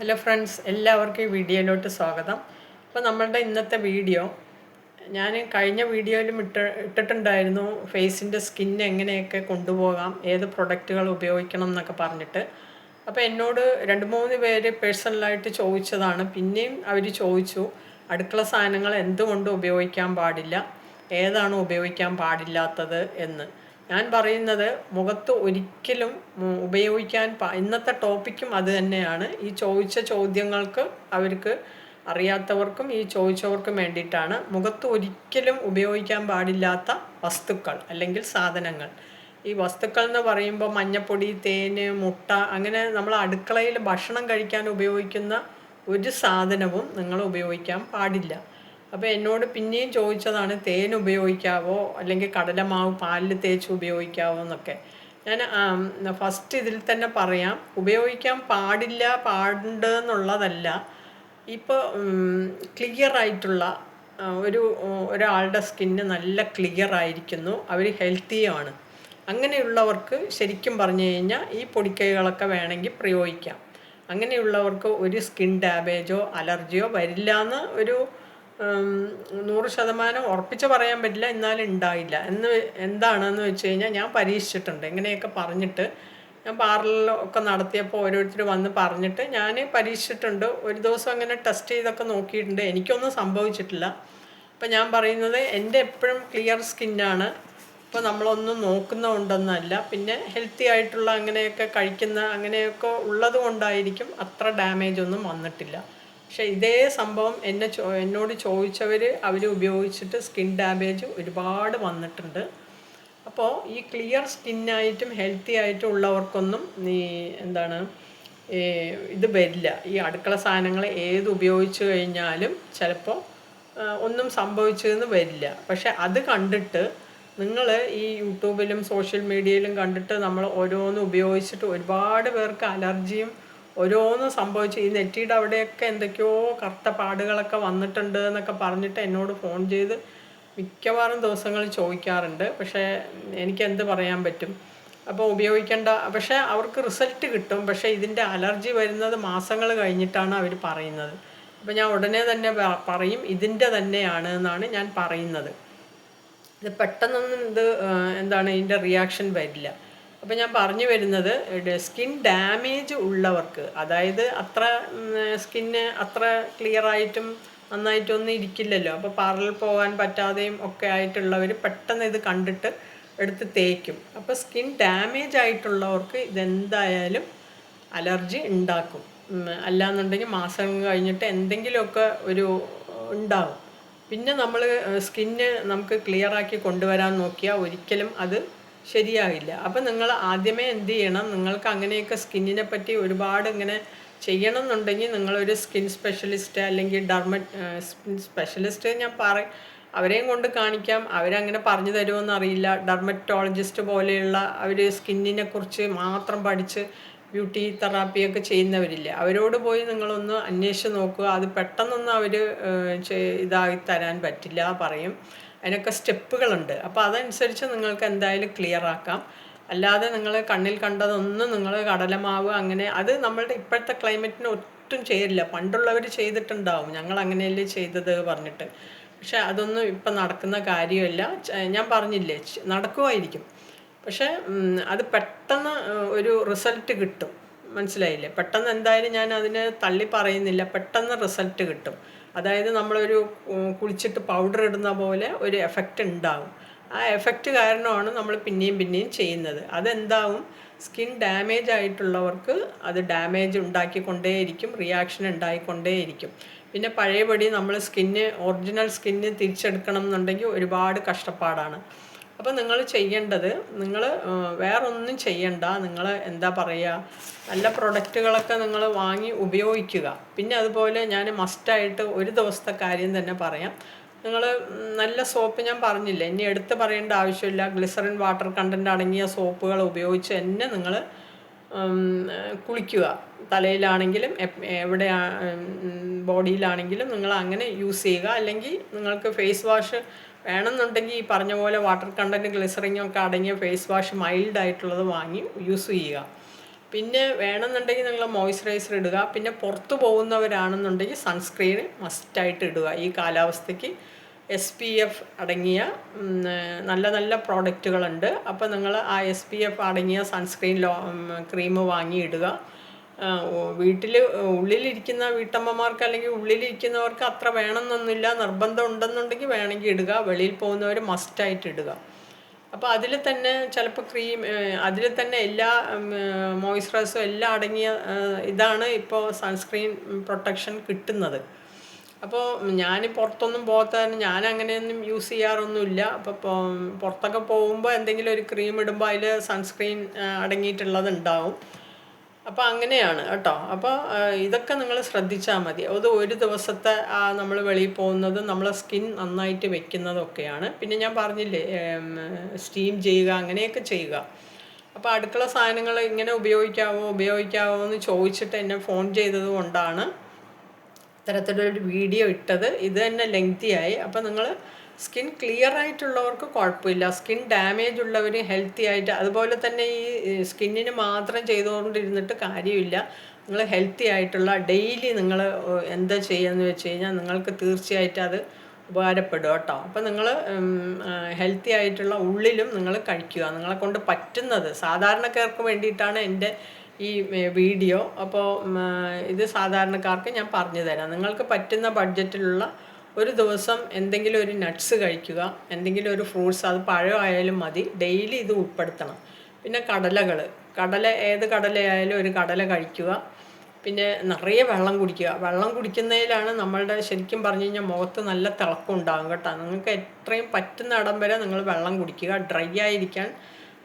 Hello friends എല്ലാവർക്കും ഈ വീഡിയോയിലോട്ട് സ്വാഗതം. അപ്പോൾ നമ്മളുടെ ഇന്നത്തെ വീഡിയോ ഞാൻ കഴിഞ്ഞ വീഡിയോയിലും ഇട്ട് ഇട്ടിട്ടുണ്ടായിരുന്നു ഫേസിന്റെ സ്കിൻ എങ്ങനെയൊക്കെ കൊണ്ടുപോകാം ഏത് പ്രൊഡക്റ്റുകൾ ഉപയോഗിക്കണം എന്നൊക്കെ പറഞ്ഞിട്ട്. അപ്പോൾ എന്നോട് രണ്ട് മൂന്ന് പേര് പേഴ്സണലായിട്ട് ചോദിച്ചതാണ്. പിന്നെയും അവർ ചോദിച്ചു അടുക്കള സാധനങ്ങൾ എന്തുകൊണ്ട് ഉപയോഗിക്കാൻ പാടില്ല? ഏതാണ് ഉപയോഗിക്കാൻ പാടില്ലാത്തത് എന്ന്. ഞാൻ പറയുന്നത് മുഖത്ത് ഒരിക്കലും ഉപയോഗിക്കാൻ ഇന്നത്തെ ടോപ്പിക്കും അത് തന്നെയാണ്. ഈ ചോദിച്ച ചോദ്യങ്ങൾക്ക് അവർക്ക് അറിയാത്തവർക്കും ഈ ചോദിച്ചവർക്കും വേണ്ടിയിട്ടാണ്. മുഖത്ത് ഒരിക്കലും ഉപയോഗിക്കാൻ പാടില്ലാത്ത വസ്തുക്കൾ അല്ലെങ്കിൽ സാധനങ്ങൾ. ഈ വസ്തുക്കൾ എന്ന് പറയുമ്പോൾ മഞ്ഞപ്പൊടി തേന് മുട്ട അങ്ങനെ നമ്മൾ അടുക്കളയിൽ ഭക്ഷണം കഴിക്കാൻ ഉപയോഗിക്കുന്ന ഒരു സാധനവും നിങ്ങൾ ഉപയോഗിക്കാൻ പാടില്ല. അപ്പോൾ എന്നോട് പിന്നെയും ചോദിച്ചതാണ് തേൻ ഉപയോഗിക്കാവോ? അല്ലെങ്കിൽ കടലമാവ് പാലിൽ തേച്ച് ഉപയോഗിക്കാവോ? എന്നൊക്കെ. ഞാൻ ഫസ്റ്റ് ഇതിൽ തന്നെ പറയാം ഉപയോഗിക്കാൻ പാടില്ല പാടുണ്ട് എന്നുള്ളതല്ല. ഇപ്പോൾ ക്ലിയർ ആയിട്ടുള്ള ഒരു ഒരാളുടെ സ്കിന്ന് നല്ല ക്ലിയർ ആയിരിക്കുന്നു. അവർ ഹെൽത്തിയാണ് അങ്ങനെയുള്ളവർക്ക് ശരിക്കും പറഞ്ഞു കഴിഞ്ഞാൽ ഈ പൊടിക്കൈകളൊക്കെ വേണമെങ്കിൽ പ്രയോഗിക്കാം. അങ്ങനെയുള്ളവർക്ക് ഒരു സ്കിൻ ഡാമേജോ അലർജിയോ വരില്ല എന്ന് ഒരു നൂറ് ശതമാനം ഉറപ്പിച്ച് പറയാൻ പറ്റില്ല എന്നാലും ഉണ്ടായില്ല. എന്ന് എന്താണെന്ന് വെച്ച് കഴിഞ്ഞാൽ ഞാൻ പരീക്ഷിച്ചിട്ടുണ്ട്. ഇങ്ങനെയൊക്കെ പറഞ്ഞിട്ട് ഞാൻ പാർലറിലൊക്കെ നടത്തിയപ്പോൾ ഓരോരുത്തർ വന്ന് പറഞ്ഞിട്ട് ഞാൻ പരീക്ഷിച്ചിട്ടുണ്ട്. ഒരു ദിവസം അങ്ങനെ ടെസ്റ്റ് ചെയ്തൊക്കെ നോക്കിയിട്ടുണ്ട്. എനിക്കൊന്നും സംഭവിച്ചിട്ടില്ല. അപ്പം ഞാൻ പറയുന്നത് എന്റെ എപ്പോഴും ക്ലിയർ സ്കിന്നാണ് ഇപ്പോൾ നമ്മളൊന്നും നോക്കുന്നതുകൊണ്ടൊന്നല്ല പിന്നെ ഹെൽത്തി ആയിട്ടുള്ള അങ്ങനെയൊക്കെ കഴിക്കുന്ന അങ്ങനെയൊക്കെ ഉള്ളത് കൊണ്ടായിരിക്കും അത്ര ഡാമേജ് ഒന്നും വന്നിട്ടില്ല. പക്ഷേ ഇതേ സംഭവം എന്നെ ചോ എന്നോട് ചോദിച്ചവർ അവർ ഉപയോഗിച്ചിട്ട് സ്കിൻ ഡാമേജ് ഒരുപാട് വന്നിട്ടുണ്ട്. അപ്പോൾ ഈ ക്ലിയർ സ്കിന്നായിട്ടും ഹെൽത്തി ആയിട്ടും ഉള്ളവർക്കൊന്നും ഈ എന്താണ് ഇത് വരില്ല. ഈ അടുക്കള സാധനങ്ങൾ ഏത് ഉപയോഗിച്ച് കഴിഞ്ഞാലും ചിലപ്പോൾ ഒന്നും സംഭവിച്ചതെന്ന് വരില്ല. പക്ഷെ അത് കണ്ടിട്ട് നിങ്ങൾ ഈ യൂട്യൂബിലും സോഷ്യൽ മീഡിയയിലും കണ്ടിട്ട് നമ്മൾ ഓരോന്ന് ഉപയോഗിച്ചിട്ട് ഒരുപാട് പേർക്ക് അലർജിയും ഓരോന്നും സംഭവിച്ച് ഈ നെറ്റിയുടെ അവിടെയൊക്കെ എന്തൊക്കെയോ കറുത്ത പാടുകളൊക്കെ വന്നിട്ടുണ്ട് എന്നൊക്കെ പറഞ്ഞിട്ട് എന്നോട് ഫോൺ ചെയ്ത് മിക്കവാറും ദിവസങ്ങൾ ചോദിക്കാറുണ്ട്. പക്ഷേ എനിക്ക് എന്ത് പറയാൻ പറ്റും? അപ്പോൾ ഉപയോഗിക്കേണ്ട പക്ഷേ അവർക്ക് റിസൾട്ട് കിട്ടും. പക്ഷേ ഇതിന്റെ അലർജി വരുന്നത് മാസങ്ങൾ കഴിഞ്ഞിട്ടാണ് അവർ പറയുന്നത്. അപ്പോൾ ഞാൻ ഉടനെ തന്നെ പറയും ഇതിന്റെ തന്നെയാണ് എന്നാണ് ഞാൻ പറയുന്നത്. ഇത് പെട്ടെന്നൊന്നും ഇത് എന്താണ് ഇതിന്റെ റിയാക്ഷൻ വരില്ല. അപ്പോൾ ഞാൻ പറഞ്ഞു വരുന്നത് സ്കിൻ ഡാമേജ് ഉള്ളവർക്ക് അതായത് അത്ര സ്കിന്ന് അത്ര ക്ലിയറായിട്ടും നന്നായിട്ടൊന്നും ഇരിക്കില്ലല്ലോ. അപ്പോൾ പാർലറിൽ പോകാൻ പറ്റാതെയും ഒക്കെ ആയിട്ടുള്ളവർ പെട്ടെന്ന് ഇത് കണ്ടിട്ട് എടുത്ത് തേക്കും. അപ്പോൾ സ്കിൻ ഡാമേജ് ആയിട്ടുള്ളവർക്ക് ഇതെന്തായാലും അലർജി ഉണ്ടാക്കും. അല്ലാന്നുണ്ടെങ്കിൽ മാസം കഴിഞ്ഞിട്ട് എന്തെങ്കിലുമൊക്കെ ഒരു ഉണ്ടാകും പിന്നെ നമ്മൾ സ്കിന്ന് നമുക്ക് ക്ലിയറാക്കി കൊണ്ടുവരാൻ നോക്കിയാൽ ഒരിക്കലും അത് ശരിയാകില്ല അപ്പം നിങ്ങൾ ആദ്യമേ എന്ത് ചെയ്യണം? നിങ്ങൾക്ക് അങ്ങനെയൊക്കെ സ്കിന്നിനെ പറ്റി ഒരുപാട് ഇങ്ങനെ ചെയ്യണം എന്നുണ്ടെങ്കിൽ നിങ്ങളൊരു സ്കിൻ സ്പെഷ്യലിസ്റ്റ് അല്ലെങ്കിൽ ഡർമ സ്കിൻ സ്പെഷ്യലിസ്റ്റ് ഞാൻ പറ അവരെയും കൊണ്ട് കാണിക്കാം. അവരങ്ങനെ പറഞ്ഞു തരുമെന്ന് അറിയില്ല. ഡർമറ്റോളജിസ്റ്റ് പോലെയുള്ള അവർ സ്കിന്നിനെ കുറിച്ച് മാത്രം പഠിച്ച് ബ്യൂട്ടി തെറാപ്പിയൊക്കെ ചെയ്യുന്നവരില്ലേ. അവരോട് പോയി നിങ്ങളൊന്ന് അന്വേഷിച്ച് നോക്കുക. അത് പെട്ടെന്നൊന്നും അവർ ഇതായി തരാൻ പറ്റില്ല പറയും. അതിനൊക്കെ സ്റ്റെപ്പുകളുണ്ട്. അപ്പോൾ അതനുസരിച്ച് നിങ്ങൾക്ക് എന്തായാലും ക്ലിയർ ആക്കാം. അല്ലാതെ നിങ്ങൾ കണ്ണിൽ കണ്ടതൊന്നും നിങ്ങൾ കടലമാവ് അങ്ങനെ അത് നമ്മളുടെ ഇപ്പോഴത്തെ ക്ലൈമറ്റിന് ഒട്ടും ചേരില്ല പണ്ടുള്ളവർ ചെയ്തിട്ടുണ്ടാവും. ഞങ്ങൾ അങ്ങനെയല്ലേ ചെയ്തത് പറഞ്ഞിട്ട്. പക്ഷെ അതൊന്നും ഇപ്പം നടക്കുന്ന കാര്യമല്ല. ഞാൻ പറഞ്ഞില്ലേ നടക്കുമായിരിക്കും പക്ഷേ അത് പെട്ടെന്ന് ഒരു റിസൾട്ട് കിട്ടും. മനസ്സിലായില്ലേ? പെട്ടെന്ന് എന്തായാലും ഞാൻ അതിനെ തള്ളി പറയുന്നില്ല. പെട്ടെന്ന് റിസൾട്ട് കിട്ടും. അതായത് നമ്മളൊരു കുളിച്ചിട്ട് പൗഡർ ഇടുന്ന പോലെ ഒരു എഫക്റ്റ് ഉണ്ടാകും ആ എഫക്റ്റ് കാരണമാണ് നമ്മൾ പിന്നെയും പിന്നെയും ചെയ്യുന്നത്. അതെന്താവും? സ്കിൻ ഡാമേജ് ആയിട്ടുള്ളവർക്ക് അത് ഡാമേജ് ഉണ്ടാക്കിക്കൊണ്ടേയിരിക്കും റിയാക്ഷൻ ഉണ്ടായിക്കൊണ്ടേയിരിക്കും. പിന്നെ പഴയപടി നമ്മൾ സ്കിന്ന് ഒറിജിനൽ സ്കിന്ന് തിരിച്ചെടുക്കണം എന്നുണ്ടെങ്കിൽ ഒരുപാട് കഷ്ടപ്പാടാണ്. അപ്പോൾ നിങ്ങൾ ചെയ്യേണ്ടത് നിങ്ങൾ വേറൊന്നും ചെയ്യണ്ട. നിങ്ങൾ എന്താ പറയുക നല്ല പ്രൊഡക്റ്റുകളൊക്കെ നിങ്ങൾ വാങ്ങി ഉപയോഗിക്കുക. പിന്നെ അതുപോലെ ഞാൻ മസ്റ്റായിട്ട് ഒരു ദിവസത്തെ കാര്യം തന്നെ പറയാം. നിങ്ങൾ നല്ല സോപ്പ് ഞാൻ പറഞ്ഞില്ല ഇനി എടുത്ത് പറയേണ്ട ആവശ്യമില്ല. ഗ്ലിസറിൻ വാട്ടർ കണ്ടന്റ് അടങ്ങിയ സോപ്പുകൾ ഉപയോഗിച്ച് തന്നെ നിങ്ങൾ കുളിക്കുക. തലയിലാണെങ്കിലും എവിടെ ബോഡിയിലാണെങ്കിലും നിങ്ങൾ അങ്ങനെ യൂസ് ചെയ്യുക. അല്ലെങ്കിൽ നിങ്ങൾക്ക് ഫേസ് വാഷ് വേണമെന്നുണ്ടെങ്കിൽ ഈ പറഞ്ഞ പോലെ വാട്ടർ കണ്ടന്റ് ഗ്ലിസറിങ്ങും ഒക്കെ അടങ്ങിയ ഫേസ് വാഷ് മൈൽഡ് ആയിട്ടുള്ളത് വാങ്ങി യൂസ് ചെയ്യുക. പിന്നെ വേണമെന്നുണ്ടെങ്കിൽ നിങ്ങൾ മോയ്സ്ചറൈസർ ഇടുക. പിന്നെ പുറത്തു പോകുന്നവരാണെന്നുണ്ടെങ്കിൽ സൺസ്ക്രീൻ മസ്റ്റായിട്ട് ഇടുക. ഈ കാലാവസ്ഥയ്ക്ക് എസ് പി എഫ് അടങ്ങിയ നല്ല നല്ല പ്രോഡക്റ്റുകളുണ്ട്. അപ്പോൾ നിങ്ങൾ ആ എസ് പി എഫ് അടങ്ങിയ സൺസ്ക്രീൻ ലോ ക്രീം വാങ്ങി ഇടുക. വീട്ടിൽ ഉള്ളിലിരിക്കുന്ന വീട്ടമ്മമാർക്ക് അല്ലെങ്കിൽ ഉള്ളിലിരിക്കുന്നവർക്ക് അത്ര വേണമെന്നൊന്നുമില്ല. നിർബന്ധം ഉണ്ടെന്നുണ്ടെങ്കിൽ വേണമെങ്കിൽ ഇടുക. വെളിയിൽ പോകുന്നവർ മസ്റ്റായിട്ട് ഇടുക. അപ്പോൾ അതിൽ തന്നെ ചിലപ്പോൾ ക്രീം അതിൽ തന്നെ എല്ലാ മോയ്സ്ചറൈസും എല്ലാം അടങ്ങിയ ഇതാണ് ഇപ്പോൾ സൺസ്ക്രീൻ പ്രൊട്ടക്ഷൻ കിട്ടുന്നത്. അപ്പോൾ ഞാൻ പുറത്തൊന്നും തന്നെ ഞാൻ അങ്ങനെയൊന്നും യൂസ് ചെയ്യാറൊന്നുമില്ല. അപ്പോൾ പുറത്തൊക്കെ പോകുമ്പോൾ എന്തെങ്കിലും ഒരു ക്രീം ഇടുമ്പോൾ അതിൽ സൺസ്ക്രീൻ അടങ്ങിയിട്ടുള്ളത് ഉണ്ടാവും അപ്പോൾ അങ്ങനെയാണ് കേട്ടോ. അപ്പോൾ ഇതൊക്കെ നിങ്ങൾ ശ്രദ്ധിച്ചാൽ മതി. അത് ഒരു ദിവസത്തെ നമ്മൾ വെളിയിൽ പോകുന്നത് നമ്മളെ സ്കിൻ നന്നായിട്ട് വെക്കുന്നതൊക്കെയാണ്. പിന്നെ ഞാൻ പറഞ്ഞില്ലേ സ്റ്റീം ചെയ്യുക അങ്ങനെയൊക്കെ ചെയ്യുക. അപ്പോൾ അടുക്കള സാധനങ്ങൾ ഇങ്ങനെ ഉപയോഗിക്കാവോ ഉപയോഗിക്കാവോ എന്ന് ചോദിച്ചിട്ട് എന്നെ ഫോൺ ചെയ്തത് കൊണ്ടാണ് ഇത്തരത്തിലൊരു വീഡിയോ ഇട്ടത്. ഇത് തന്നെ ലെങ്തിയായി. അപ്പോൾ നിങ്ങൾ സ്കിൻ ക്ലിയർ ആയിട്ടുള്ളവർക്ക് കുഴപ്പമില്ല. സ്കിൻ ഡാമേജ് ഉള്ളവർ ഹെൽത്തി ആയിട്ട് അതുപോലെ തന്നെ ഈ സ്കിന്നിന് മാത്രം ചെയ്തുകൊണ്ടിരുന്നിട്ട് കാര്യമില്ല. നിങ്ങൾ ഹെൽത്തി ആയിട്ടുള്ള ഡെയിലി നിങ്ങൾ എന്താ ചെയ്യുകയെന്ന് വെച്ച് കഴിഞ്ഞാൽ നിങ്ങൾക്ക് തീർച്ചയായിട്ടും അത് ഉപകാരപ്പെടും കേട്ടോ. അപ്പോൾ നിങ്ങൾ ഹെൽത്തി ആയിട്ടുള്ള ഉള്ളിലും നിങ്ങൾ കഴിക്കുക. നിങ്ങളെ കൊണ്ട് പറ്റുന്നത് സാധാരണക്കാർക്ക് വേണ്ടിയിട്ടാണ് എന്റെ ഈ വീഡിയോ. അപ്പോൾ ഇത് സാധാരണക്കാർക്ക് ഞാൻ പറഞ്ഞു തരാം. നിങ്ങൾക്ക് പറ്റുന്ന ബഡ്ജറ്റിലുള്ള ഒരു ദിവസം എന്തെങ്കിലും ഒരു നട്ട്സ് കഴിക്കുക എന്തെങ്കിലും ഒരു ഫ്രൂട്ട്സ് അത് പഴമായാലും മതി. ഡെയിലി ഇത് ഉൾപ്പെടുത്തണം. പിന്നെ കടലകൾ. കടല ഏത് കടലയായാലും ഒരു കടല കഴിക്കുക. പിന്നെ നിറയെ വെള്ളം കുടിക്കുക. വെള്ളം കുടിക്കുന്നതിലാണ് നമ്മളുടെ ശരിക്കും പറഞ്ഞു കഴിഞ്ഞാൽ മുഖത്ത് നല്ല തിളക്കം ഉണ്ടാകും കേട്ടോ. നിങ്ങൾക്ക് എത്രയും പറ്റുന്ന ഇടം വരെ നിങ്ങൾ വെള്ളം കുടിക്കുക. ഡ്രൈ ആയിരിക്കാൻ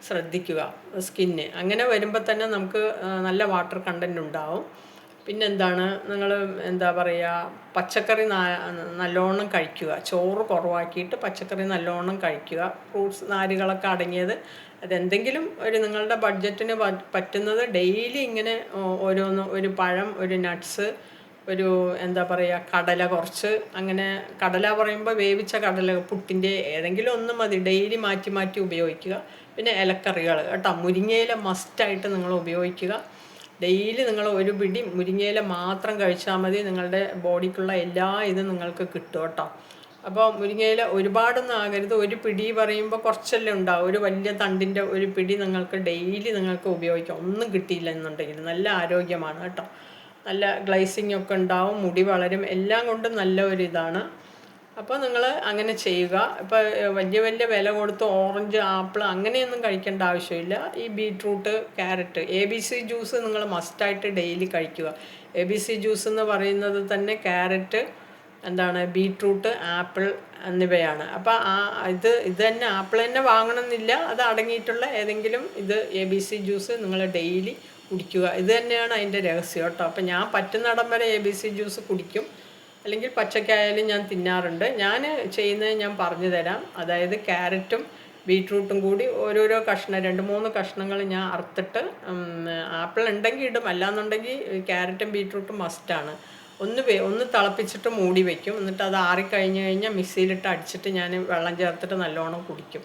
ശ്രദ്ധിക്കുക. സ്കിന്ന് അങ്ങനെ വരുമ്പോൾ തന്നെ നമുക്ക് നല്ല വാട്ടർ കണ്ടന്റ് ഉണ്ടാവും. പിന്നെന്താണ്? നിങ്ങൾ എന്താ പറയുക പച്ചക്കറി നല്ലോണം കഴിക്കുക. ചോറ് കുറവാക്കിയിട്ട് പച്ചക്കറി നല്ലോണം കഴിക്കുക. ഫ്രൂട്ട്സ് നാരുകളൊക്കെ അടങ്ങിയത് അതെന്തെങ്കിലും ഒരു നിങ്ങളുടെ ബഡ്ജറ്റിന് പറ്റുന്നത് ഡെയിലി ഇങ്ങനെ ഓരോന്ന് ഒരു പഴം ഒരു നട്ട്സ് ഒരു എന്താ പറയുക കടല കുറച്ച് അങ്ങനെ കടല പറയുമ്പോൾ വേവിച്ച കടല പുട്ടിന്റെ ഏതെങ്കിലും ഒന്ന് മതി. ഡെയിലി മാറ്റി മാറ്റി ഉപയോഗിക്കുക. പിന്നെ ഇലക്കറികൾ കേട്ടോ. മുരിങ്ങയില മസ്റ്റായിട്ട് നിങ്ങൾ ഉപയോഗിക്കുക. ഡെയിലി നിങ്ങൾ ഒരു പിടി മുരിങ്ങയില മാത്രം കഴിച്ചാൽ മതി. നിങ്ങളുടെ ബോഡിക്കുള്ള എല്ലാ ഇതും നിങ്ങൾക്ക് കിട്ടും കേട്ടോ. അപ്പോൾ മുരിങ്ങയില ഒരുപാടൊന്നും ആകരുത്. ഒരു പിടി പറയുമ്പോൾ കുറച്ചല്ലേ ഉണ്ടാവും. ഒരു വലിയ തണ്ടിന്റെ ഒരു പിടി നിങ്ങൾക്ക് ഡെയിലി നിങ്ങൾക്ക് ഉപയോഗിക്കാം. ഒന്നും കിട്ടിയില്ല എന്നുണ്ടെങ്കിൽ. നല്ല ആരോഗ്യമാണ് കേട്ടോ. നല്ല ഗ്ലൈസിങ് ഒക്കെ ഉണ്ടാവും. മുടി വളരും. എല്ലാം കൊണ്ടും നല്ല ഒരു ഇതാണ്. അപ്പോൾ നിങ്ങൾ അങ്ങനെ ചെയ്യുക. ഇപ്പോൾ വലിയ വലിയ വില കൊടുത്ത് ഓറഞ്ച് ആപ്പിൾ അങ്ങനെയൊന്നും കഴിക്കേണ്ട ആവശ്യമില്ല. ഈ beetroot carrot A B C juice നിങ്ങൾ മസ്റ്റായിട്ട് ഡെയിലി കഴിക്കുക. എ ബി സി ജ്യൂസ് എന്ന് പറയുന്നത് തന്നെ ക്യാരറ്റ് എന്താണ് ബീട്രൂട്ട് ആപ്പിൾ എന്നിവയാണ്. അപ്പോൾ ആ ഇത് ഇത് തന്നെ ആപ്പിൾ തന്നെ വാങ്ങണമെന്നില്ല. അത് അടങ്ങിയിട്ടുള്ള ഏതെങ്കിലും ഇത് എ ബി സി ജ്യൂസ് നിങ്ങൾ ഡെയിലി കുടിക്കുക. ഇത് തന്നെയാണ് അതിന്റെ രഹസ്യം കേട്ടോ. അപ്പോൾ ഞാൻ പറ്റുന്നിടം വരെ എ ബി സി ജ്യൂസ് കുടിക്കും. അല്ലെങ്കിൽ പച്ചക്കായാലും ഞാൻ തിന്നാറുണ്ട്. ഞാൻ ചെയ്യുന്നത് ഞാൻ പറഞ്ഞു തരാം. അതായത് ക്യാരറ്റും ബീട്രൂട്ടും കൂടി ഓരോരോ കഷ്ണം രണ്ട് മൂന്ന് കഷ്ണങ്ങൾ ഞാൻ അറുത്തിട്ട് ആപ്പിൾ ഉണ്ടെങ്കിൽ ഇടും. അല്ലാന്നുണ്ടെങ്കിൽ ക്യാരറ്റും ബീട്രൂട്ടും മസ്റ്റാണ് ഒന്ന് ഒന്ന് തിളപ്പിച്ചിട്ട് മൂടി വയ്ക്കും എന്നിട്ട് അത് ആറിക്കഴിഞ്ഞ് കഴിഞ്ഞാൽ മിക്സിയിലിട്ട് അടിച്ചിട്ട് ഞാൻ വെള്ളം ചേർത്തിട്ട് നല്ലോണം കുടിക്കും.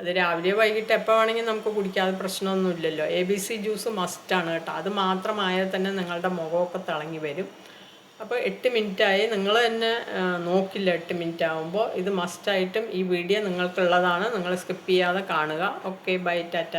അത് രാവിലെ വൈകിട്ട് എപ്പോൾ വേണമെങ്കിൽ നമുക്ക് കുടിക്കാതെ പ്രശ്നമൊന്നുമില്ലല്ലോ. എ ബി സി ജ്യൂസ് മസ്റ്റാണ് കേട്ടോ. അത് മാത്രമായാൽ തന്നെ നിങ്ങളുടെ മുഖമൊക്കെ തിളങ്ങി വരും. അപ്പോൾ എട്ട് മിനിറ്റായി. നിങ്ങൾ തന്നെ നോക്കില്ല എട്ട് മിനിറ്റ് ആകുമ്പോൾ ഇത് മസ്റ്റായിട്ടും ഈ വീഡിയോ നിങ്ങൾക്കുള്ളതാണ്. നിങ്ങൾ സ്കിപ്പ് ചെയ്യാതെ കാണുക. Okay bye tata.